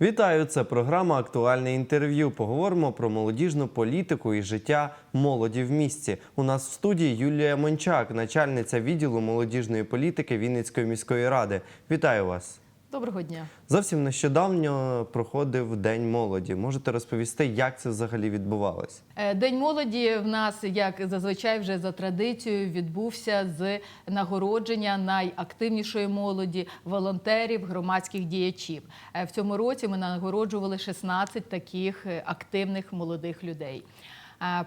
Вітаю! Це програма Актуальне інтерв'ю. Поговоримо про молодіжну політику і життя молоді в місті. У нас в студії Юлія Мончак, начальниця відділу молодіжної політики Вінницької міської ради. Вітаю вас! Доброго дня. Зовсім нещодавно проходив День молоді. Можете розповісти, як це взагалі відбувалось? Е, День молоді в нас, як зазвичай, вже за традицією, відбувся з нагородження найактивнішої молоді, волонтерів, громадських діячів. Е, В цьому році ми нагороджували 16 таких е, активних молодих людей.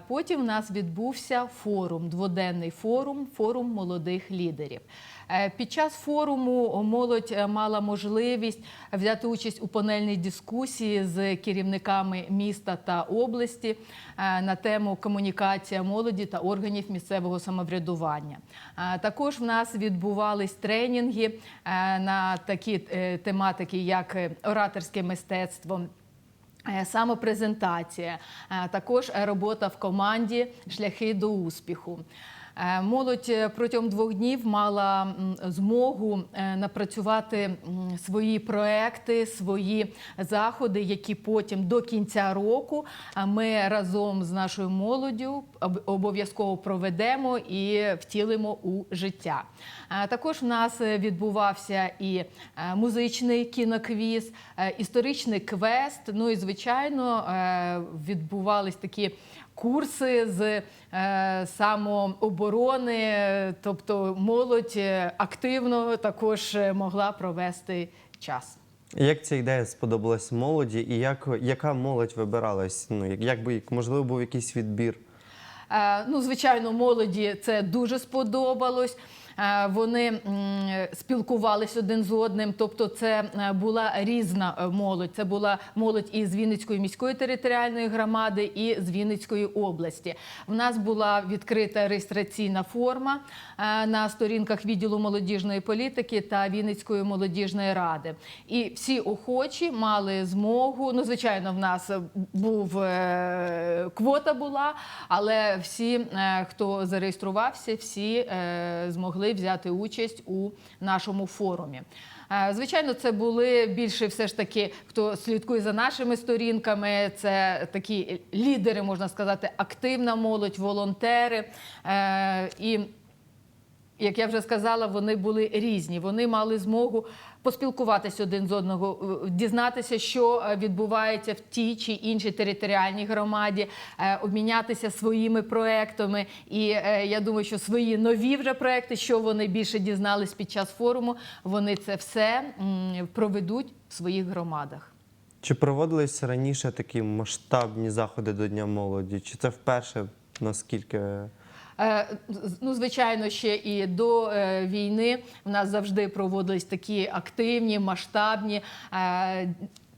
Потім в нас відбувся форум, дводенний форум, форум молодих лідерів. Е, Під час форуму молодь е, мала можливість взяти участь у панельній дискусії з керівниками міста та області е, на тему комунікація молоді та органів місцевого самоврядування. Також в нас відбувались тренінги на такі тематики, як ораторське мистецтво. Е, Самопрезентація, е, також е, робота в команді Шляхи до успіху. Е, Молодь е, протягом двох днів мала змогу е, напрацювати свої проекти, свої заходи, які потім до кінця року ми разом з нашою молоддю об- обов'язково проведемо і втілимо у життя. Також в нас відбувався і музичний кіноквіз, історичний квест. Ну і звичайно відбувались такі курси з самооборони, е, тобто молодь е, активно також е, могла провести час. Як ця ідея сподобалась молоді, і як, яка молодь вибиралась? Ну, як, як би, можливо, був якийсь відбір? Е, Ну, звичайно, молоді це дуже сподобалось. Е, Вони м, спілкувались один з одним, тобто це е, була різна е, молодь. Це була молодь із Вінницької міської територіальної громади і з Вінницької області. В нас була відкрита реєстраційна форма на сторінках відділу молодіжної політики та Вінницької молодіжної ради. І всі охочі мали змогу. Ну, звичайно, в нас був квота була, але всі, хто зареєструвався, всі е, змогли взяти участь у нашому форумі. Е, Звичайно, це були більше все ж таки, хто слідкує за нашими сторінками. Це такі лідери, можна сказати, активна молодь, волонтери. Е, І як я вже сказала, вони були різні. Вони мали змогу поспілкуватися один з одного, е, дізнатися, що е, відбувається в тій чи іншій територіальній громаді, е, обмінятися своїми проектами. І я думаю, що свої нові вже проекти, що вони більше дізнались під час форуму, вони це все проведуть в своїх громадах. Чи проводились раніше такі масштабні заходи до Дня молоді? Чи це вперше наскільки? Е, Ну, звичайно, ще і до е, війни в нас завжди проводились такі активні, масштабні. е,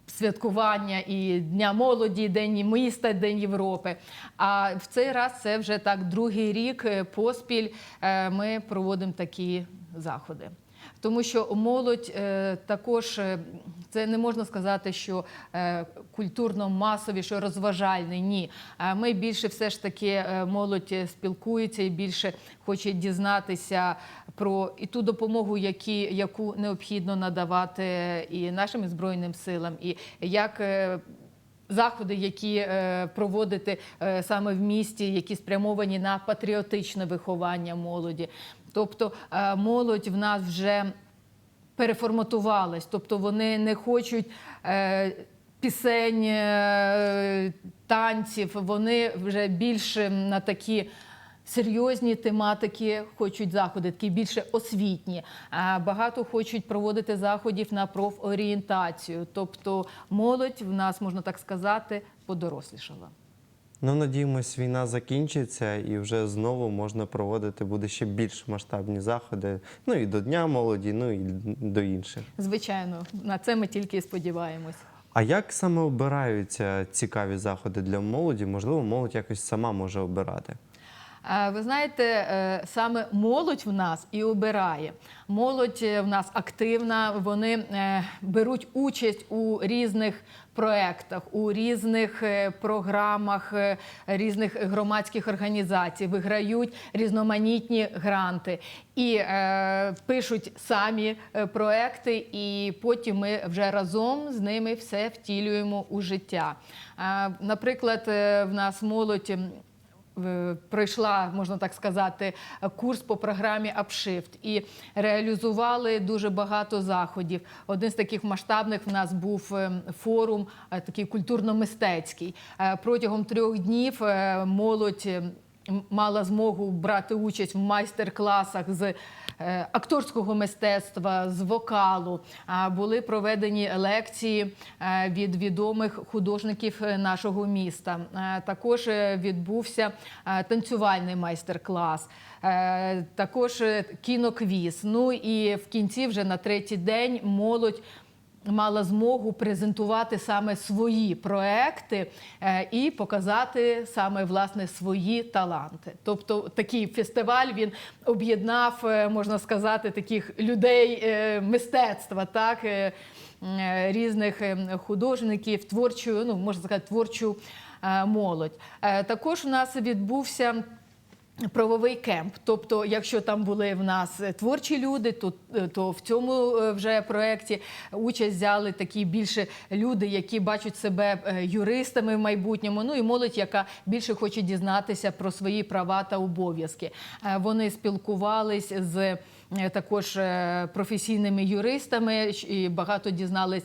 Святкування і Дня молоді, День міста, День Європи. А в цей раз це вже так другий рік поспіль ми проводимо такі заходи. Тому що молодь е, також е, це не можна сказати, що е, культурно-масові, що розважальний. Ні. Ми більше все ж таки молодь спілкується і більше хоче дізнатися про і ту допомогу, які, яку необхідно надавати і нашим збройним силам, і як. Заходи, які проводити саме в місті, які спрямовані на патріотичне виховання молоді. Тобто е, молодь в нас вже переформатувалась, тобто вони не хочуть е, пісень, е, танців, вони вже більше на такі. Серйозні тематики хочуть заходи, такі більше освітні. Багато хочуть проводити заходів на профорієнтацію. Тобто молодь в нас, можна так сказати, подорослішала. Ну, надіємось, війна закінчиться і вже знову можна проводити буде ще більш масштабні заходи. Ну і до Дня молоді, ну і до інших. Звичайно, на це ми тільки і сподіваємось. А як саме обираються цікаві заходи для молоді? Можливо, молодь якось сама може обирати. Ви знаєте, е, саме молодь в нас і обирає. Молодь е, в нас активна, вони е, беруть участь у різних проєктах, у різних програмах різних громадських організацій, виграють різноманітні гранти і пишуть самі проекти, і потім ми вже разом з ними все втілюємо у життя. Наприклад, в нас молодь. Пройшла, можна так сказати, курс по програмі Апшифт і реалізували дуже багато заходів. Один з таких масштабних в нас був е, форум, е, такий культурно-мистецький. Е, Протягом трьох днів молодь мала змогу брати участь в майстер-класах з е, акторського мистецтва, з вокалу. Були проведені лекції е, від відомих художників е, нашого міста. Також відбувся танцювальний майстер-клас. Також кіноквіз. Ну і в кінці, вже на третій день, молодь мала змогу презентувати саме свої проекти е, і показати саме власне свої таланти. Тобто такий фестиваль він об'єднав, е, можна сказати, таких людей е, мистецтва, так. Різних е, художників, творчу, ну можна сказати, творчу молодь. Також у нас відбувся правовий кемп. Тобто, якщо там були в нас е, творчі люди, то, е, то в цьому е, вже проєкті участь взяли такі більше люди, які бачать себе юристами в майбутньому. Ну і молодь, яка більше хоче дізнатися про свої права та обов'язки. Вони спілкувались з. Також професійними юристами і багато дізнались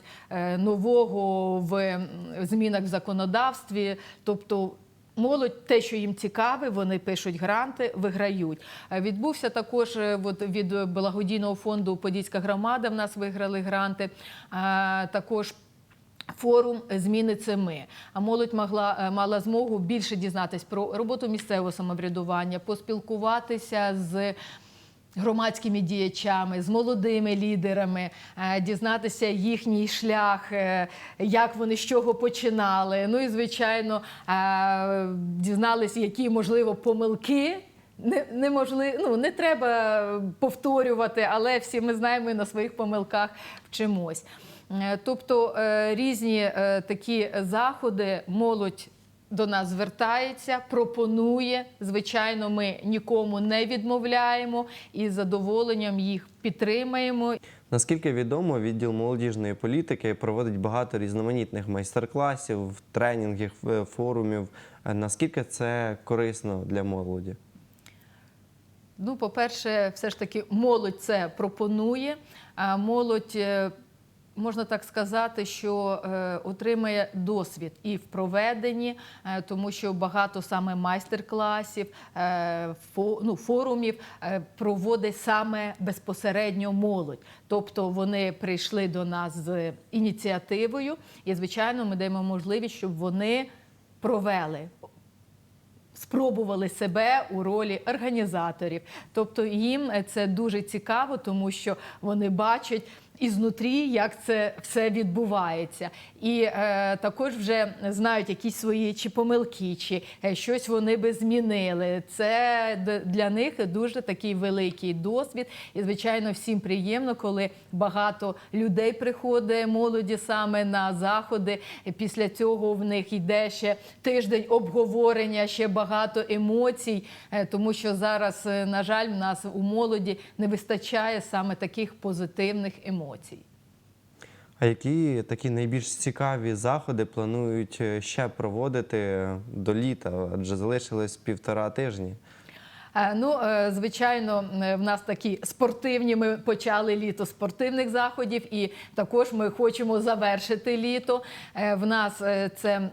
нового в змінах в законодавстві. Тобто Молодь, те, що їм цікаве, вони пишуть гранти, виграють. Е, Відбувся також е, від благодійного фонду Подільська громада. В нас виграли гранти. а Також Форум зміни це ми. А молодь могла е, мала змогу більше дізнатись про роботу місцевого самоврядування, поспілкуватися з. Громадськими діячами, з молодими лідерами, е, дізнатися їхній шлях, е, як вони з чого починали. Ну і звичайно, е, дізналися, які можливо помилки. Не, неможливо, ну не треба повторювати, але всі ми знаємо і на своїх помилках вчимось. Тобто різні такі заходи молодь до нас звертається, пропонує. Звичайно, ми нікому не відмовляємо і з задоволенням їх підтримаємо. Наскільки відомо, відділ молодіжної політики проводить багато різноманітних майстер-класів, тренінгів, е, форумів. Е, Наскільки це корисно для молоді? Ну, по-перше, все ж таки, молодь це пропонує. А молодь, е, можна так сказати, що е, отримає досвід і в проведенні, е, тому що багато саме майстер-класів, е, ну, форумів проводить саме безпосередньо молодь. Тобто вони прийшли до нас з ініціативою, і, звичайно, ми даємо можливість, щоб вони провели спробували себе у ролі організаторів. Тобто їм це дуже цікаво, тому що вони бачать. Ізнутрі, як це все відбувається, і е, також вже знають якісь свої чи помилки, чи е, щось вони би змінили. Це для них дуже такий великий досвід. І звичайно, всім приємно, коли багато людей приходить молоді саме на заходи. Після цього в них йде ще тиждень обговорення, ще багато емоцій, е, тому що зараз, е, на жаль, в нас у молоді не вистачає саме таких позитивних емоцій. А які такі найбільш цікаві заходи планують е, ще проводити до літа? Адже залишилось півтора тижні. Е, Ну, е, звичайно, в нас такі спортивні. Ми почали літо спортивних заходів, і також ми хочемо завершити літо. В нас це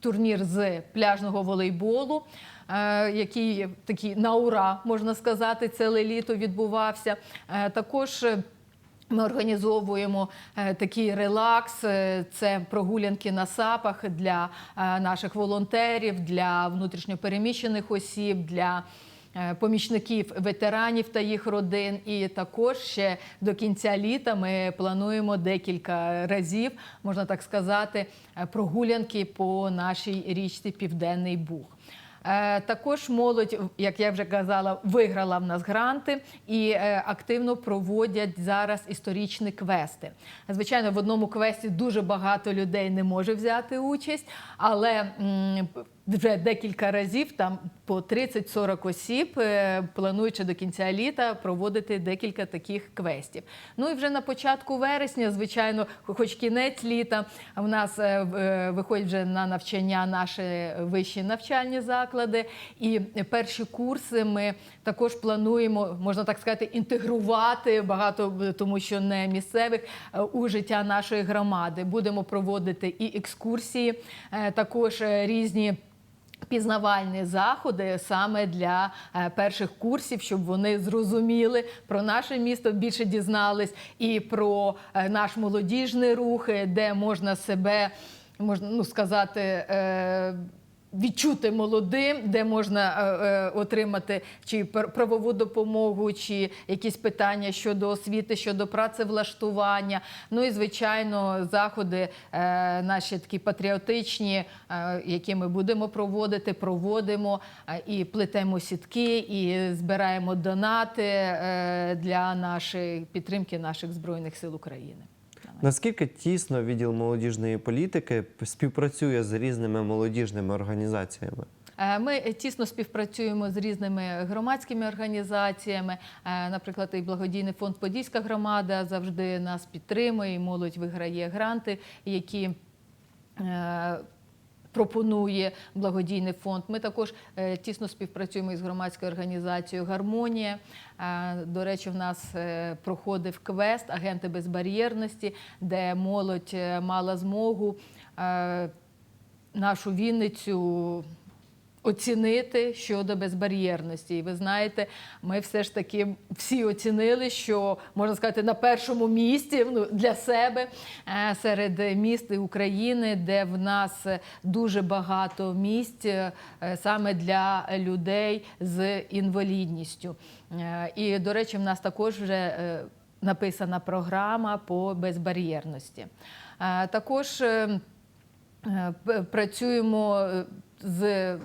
турнір з пляжного волейболу. Який такий на ура, можна сказати, ціле літо відбувався. Також ми організовуємо е, такий релакс. е, Це прогулянки на сапах для е, наших волонтерів, для внутрішньопереміщених осіб, для помічників ветеранів та їх родин. І також ще до кінця літа ми плануємо декілька разів, можна так сказати, прогулянки по нашій річці Південний Буг. Е, Також молодь, як я вже казала, виграла в нас гранти і е, активно проводять зараз історичні квести. Звичайно, в одному квесті дуже багато людей не може взяти участь, але вже декілька разів там по 30-40 осіб е, плануючи до кінця літа проводити декілька таких квестів. Ну і вже на початку вересня, звичайно, хоч кінець літа, в нас е, е, виходять вже на навчання наші вищі навчальні заклади. І перші курси ми також плануємо, можна так сказати, інтегрувати багато, тому що не місцевих у життя нашої громади. Будемо проводити і екскурсії, також різні. Пізнавальні заходи саме для е, перших курсів, щоб вони зрозуміли про наше місто, більше дізнались і про е, наш молодіжний рух, е, де можна себе можна ну сказати. Відчути молодим, де можна е, е, отримати чи пр- правову допомогу, чи якісь питання щодо освіти, щодо працевлаштування. Ну і звичайно, заходи е, наші такі патріотичні, які ми будемо проводити, проводимо і плетемо сітки, і збираємо донати для нашої підтримки наших збройних сил України. Наскільки тісно відділ молодіжної політики співпрацює з різними молодіжними організаціями? Е, Ми тісно співпрацюємо з різними громадськими організаціями. Е, Наприклад, і благодійний фонд Подільська громада завжди нас підтримує. і Молодь виграє гранти, які е, пропонує благодійний фонд. Ми також е, тісно співпрацюємо із громадською організацією Гармонія. Е, До речі, в нас е, проходив квест Агенти безбар'єрності, де молодь мала змогу нашу Вінницю оцінити щодо безбар'єрності. І ви знаєте, ми все ж таки всі оцінили, що можна сказати на першому місці ну, для себе е, серед міст України, де в нас дуже багато місць е, саме для людей з інвалідністю. Е, І, до речі, в нас також вже написана програма по безбар'єрності. Також працюємо з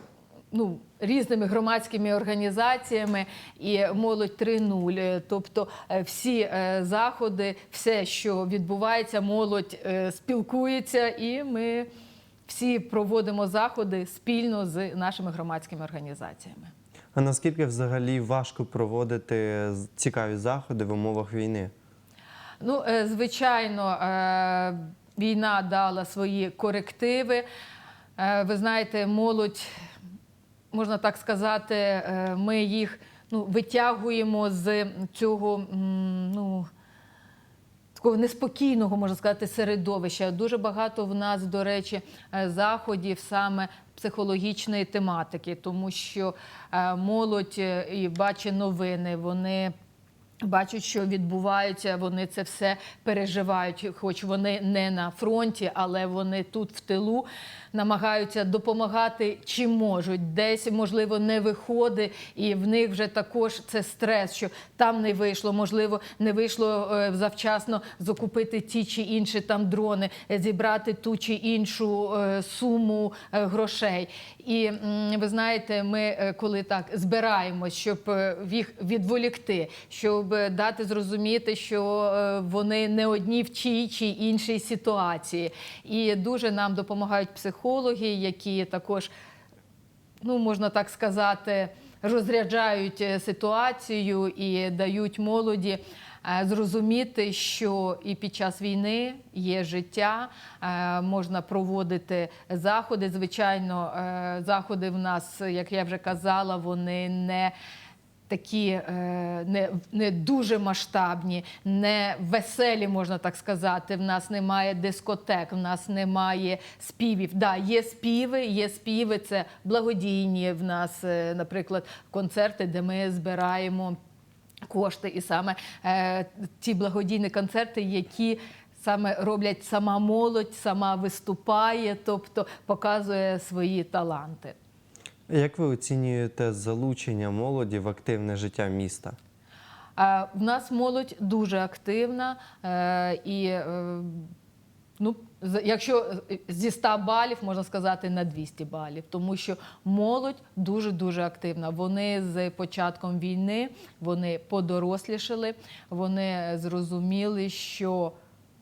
ну, різними громадськими організаціями і молодь 3.0. Е, Тобто е, всі е, заходи, все, що відбувається, молодь е, спілкується, і ми всі проводимо заходи спільно з нашими громадськими організаціями. А наскільки взагалі важко проводити цікаві заходи в умовах війни? Ну, звичайно, війна дала свої корективи. Ви знаєте, молодь, можна так сказати, е, ми їх ну, витягуємо з цього. ну, Такого неспокійного, можна сказати, середовища. Дуже багато в нас, до речі, е, заходів саме психологічної тематики, тому що е, молодь і бачить новини, вони бачать, що відбувається, вони це все переживають, хоч вони не на фронті, але вони тут в тилу намагаються допомагати чим можуть. Десь, можливо, не виходить, і в них вже також це стрес, що там не вийшло, можливо, не вийшло е, завчасно закупити ті чи інші там дрони, зібрати ту чи іншу е, суму е, грошей. І ви знаєте, ми коли так збираємось, щоб їх відволікти, щоб дати зрозуміти, що вони не одні в тій чи іншій ситуації. І дуже нам допомагають психологи, які також ну можна так сказати, розряджають е, ситуацію і дають молоді е, зрозуміти, що і під час війни є життя, е, можна проводити заходи. Звичайно, заходи в нас, як я вже казала, вони не Такі е, не, не дуже масштабні, не веселі, можна так сказати. В нас немає дискотек, в нас немає співів. Да, є співи, є співи. Це благодійні в нас, е, наприклад, концерти, де ми збираємо кошти, і саме е, ті благодійні концерти, які саме роблять сама молодь, сама виступає, тобто показує свої таланти. Як ви оцінюєте залучення молоді в активне життя міста? Е, В нас молодь дуже активна е, і е, Ну, якщо зі 100 балів можна сказати на 200 балів, тому що молодь дуже дуже активна. Вони з початком війни вони подорослішали, вони зрозуміли, що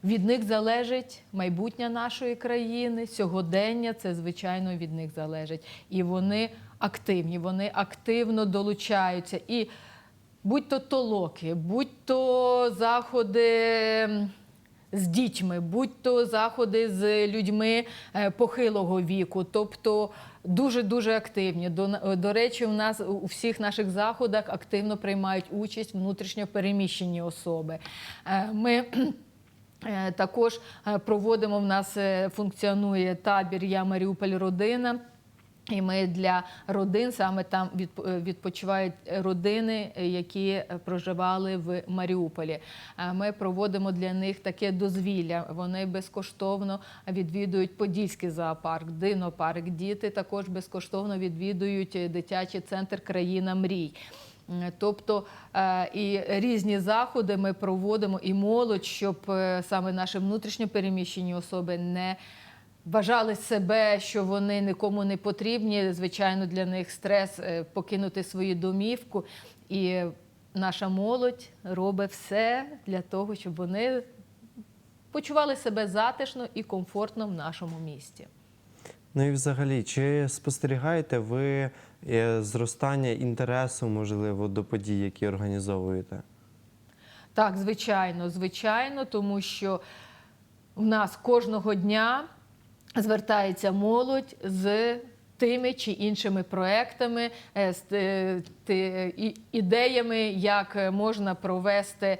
від них залежить майбутнє нашої країни, сьогодення це звичайно від них залежить. І вони активні, вони активно долучаються. І будь-то толоки, будь-то заходи. з дітьми, будь-то заходи з людьми е, похилого віку, тобто дуже дуже активні. До, на- до речі, у нас у всіх наших заходах активно приймають участь внутрішньо переміщені особи. Е, Ми е, також е, проводимо в нас е, функціонує табір Я Маріуполь родина. І ми для родин саме там відп- е, відпочивають родини, е, які е, проживали в Маріуполі. Е, Ми проводимо для них таке дозвілля. Вони безкоштовно відвідують Подільський зоопарк, динопарк. Діти також безкоштовно відвідують е, дитячий центр Країна мрій. М, Тобто е, і різні заходи ми проводимо, і молодь, щоб е, саме наші внутрішньо переміщені особи не вважали себе, що вони нікому не потрібні. Звичайно, для них стрес е, покинути свою домівку. І наша молодь робить все для того, щоб вони почували себе затишно і комфортно в нашому місті. Ну і взагалі, чи спостерігаєте ви е, зростання інтересу, можливо, до подій, які організовуєте? Так, звичайно, звичайно, тому що в нас кожного дня звертається молодь з тими чи іншими проектами, е, з е, ідеями, як можна провести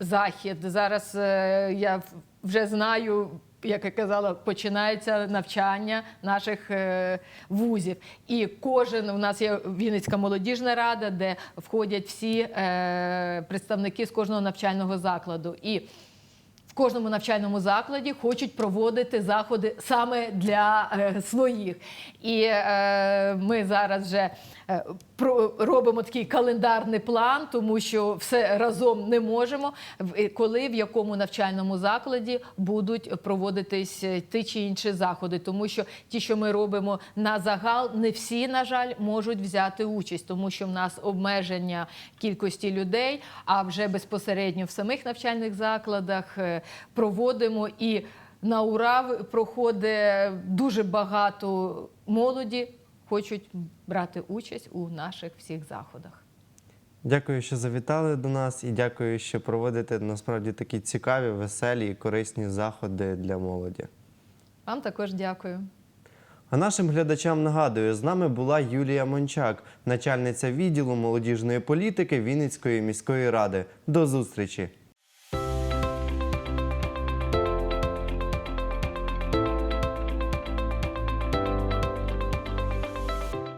захід. Зараз е, я вже знаю. Як я казала, починається навчання наших е, вузів. І кожен у нас є Вінницька молодіжна рада, де входять всі е, представники з кожного навчального закладу. І в кожному навчальному закладі хочуть проводити заходи саме для е, своїх. І ми зараз вже робимо такий календарний план, тому що все разом не можемо. Коли в якому навчальному закладі будуть проводитись е, ті чи інші заходи, тому що ті, що ми робимо на загал, не всі, на жаль, можуть взяти участь, тому що в нас обмеження кількості людей, а вже безпосередньо в самих навчальних закладах е, проводимо і на ура проходить дуже багато молоді, хочуть брати участь у наших всіх заходах. Дякую, що завітали до нас, і дякую, що проводите насправді такі цікаві, веселі і корисні заходи для молоді. Вам також дякую. А нашим глядачам нагадую, з нами була Юлія Мончак, начальниця відділу молодіжної політики Вінницької міської ради. До зустрічі!